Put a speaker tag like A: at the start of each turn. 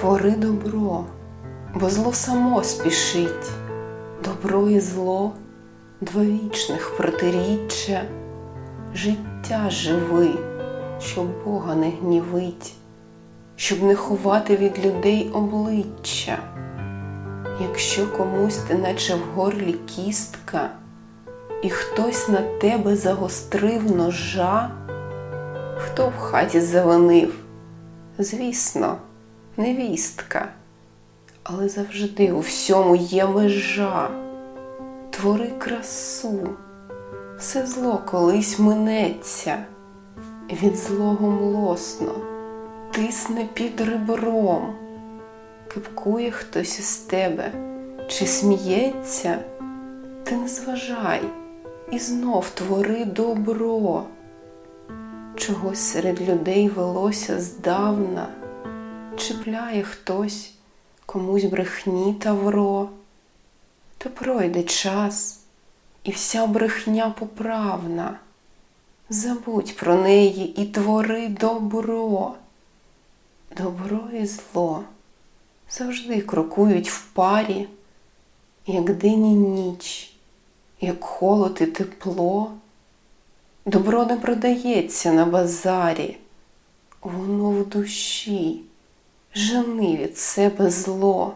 A: Твори добро, бо зло само спішить, добро і зло два вічних протиріччя, життя живи, щоб Бога не гнівить, щоб не ховати від людей обличчя. Якщо комусь ти наче в горлі кістка, і хтось на тебе загострив ножа, хто в хаті завинив? Звісно, невістка, але завжди у всьому є межа. Твори красу, все зло колись минеться, від злого млосно, тисне під ребром. Кипкує хтось із тебе, чи сміється, ти не зважай і знов твори добро. Чогось серед людей велося здавна, чіпляє хтось комусь брехні та вро, то пройде час, і вся брехня поправна. Забудь про неї і твори добро. Добро і зло завжди крокують в парі, як день і ніч, як холод і тепло. Добро не продається на базарі, воно в душі, жени від себе зло.